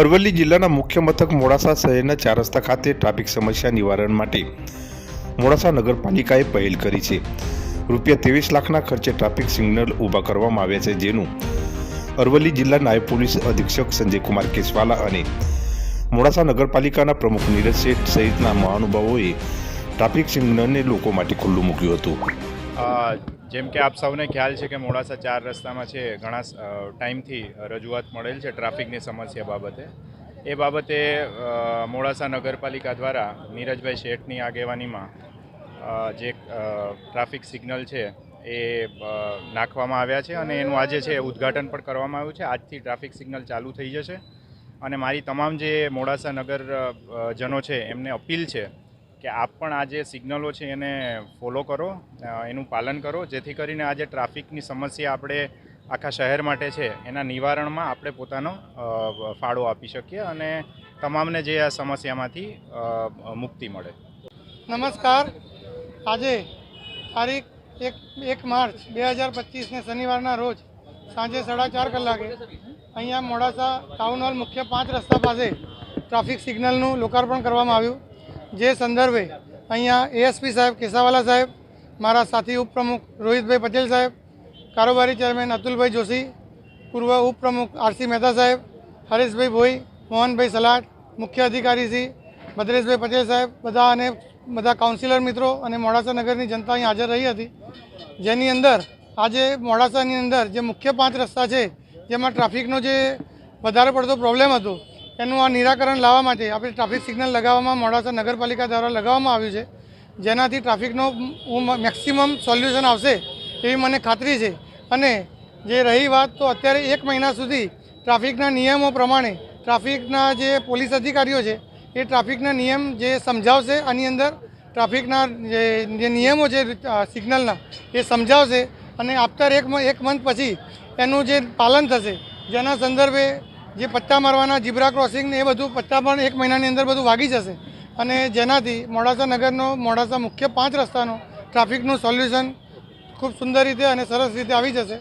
અરવલ્લી જિલ્લાના મુખ્ય મથક મોડાસા શહેરના ચાર રસ્તા ખાતે ટ્રાફિક સમસ્યા નિવારણ માટે મોડાસા નગરપાલિકાએ પહેલ કરી છે. રૂપિયા ત્રેવીસ લાખના ખર્ચે ટ્રાફિક સિગ્નલ ઊભા કરવામાં આવ્યા છે, જેનું અરવલ્લી જિલ્લા નાયબ પોલીસ અધિક્ષક સંજયકુમાર કેસવાલા અને મોડાસા નગરપાલિકાના પ્રમુખ નીરજ શેઠ સહિતના મહાનુભાવોએ ટ્રાફિક સિગ્નલને લોકો માટે ખુલ્લું મૂક્યું હતું. જેમ કે આપ સૌને ખ્યાલ છે કે મોડાસા ચાર રસ્તામાં છે ઘણા ટાઈમથી રજૂઆત મળેલ છે ટ્રાફિકની સમસ્યા બાબતે. એ બાબતે મોડાસા નગરપાલિકા દ્વારા નીરજભાઈ શેઠની આગેવાનીમાં જે ટ્રાફિક સિગ્નલ છે એ નાખવામાં આવ્યા છે અને એનું આજે છે ઉદ્ઘાટન પણ કરવામાં આવ્યું છે. આજથી ટ્રાફિક સિગ્નલ ચાલુ થઈ જશે. અને મારી તમામ જે મોડાસા નગર જનો છે એમને અપીલ છે કે આપ પણ આ જે સિગ્નલો છે એને ફોલો કરો એનું પાલન કરો. જેથી કરીને આ જે ટ્રાફિકની સમસ્યા આપણે આખા શહેર માટે છે, એના નિવારણમાં આપણે પોતાનો ફાળો આપી શકીએ અને તમામને જે આ સમસ્યામાંથી મુક્તિ મળે. નમસ્કાર. આજે તારીખ એક એક માર્ચ બે હજાર પચીસને શનિવારના રોજ સાંજે સાડા ચાર કલાકે અહીંયા મોડાસા ટાઉન હોલ મુખ્ય પાંચ રસ્તા પાસે ટ્રાફિક સિગ્નલનું લોકાર્પણ કરવામાં આવ્યું. જે સંદર્ભે અહીંયા એએસપી સાહેબ, કેસાવાલા સાહેબ, મારા સાથી ઉપપ્રમુખ રોહિતભાઈ પટેલ સાહેબ, કારોબારી ચેરમેન અતુલભાઈ જોશી, પૂર્વ ઉપપ્રમુખ આરસી મહેતા સાહેબ, હરેશભાઈ ભોઈ, મોહનભાઈ સલાટ મુખ્ય અધિકારી શ્રી ભદ્રેશભાઈ પટેલ સાહેબ, બધા અને બધા કાઉન્સિલર મિત્રો અને મોડાસા નગરની જનતા અહીં હાજર રહી હતી. જેની અંદર આજે મોડાસાની અંદર જે મુખ્ય પાંચ રસ્તા છે, જેમાં ટ્રાફિકનો જે વધારે પડતો પ્રોબ્લેમ હતો એનું આ નિરાકરણ લાવવા માટે આપણે ટ્રાફિક સિગ્નલ લગાવવામાં મોડાસા નગરપાલિકા દ્વારા લગાવવામાં આવ્યું છે. જેનાથી ટ્રાફિકનો મેક્સિમમ સોલ્યુશન આવશે એવી મને ખાતરી છે. અને જે રહી વાત તો અત્યારે એક મહિના સુધી ટ્રાફિકના નિયમો પ્રમાણે ટ્રાફિકના જે પોલીસ અધિકારીઓ છે, એ ટ્રાફિકના નિયમ જે સમજાવશે, આની અંદર ટ્રાફિકના જે નિયમો છે સિગ્નલના એ સમજાવશે અને આફ્ટર એક એક મંથ પછી એનું જે પાલન થશે, જેના સંદર્ભે જે પત્તા મારવાના જીબ્રા ક્રોસિંગ ને એ બધું પત્તા પણ એક મહિનાની અંદર બધું વાગી જશે. અને જેનાથી મોડાસા નગરનો મોડાસા મુખ્ય પાંચ રસ્તાનો ટ્રાફિકનું સોલ્યુશન ખૂબ સુંદર રીતે અને સરસ રીતે આવી જશે.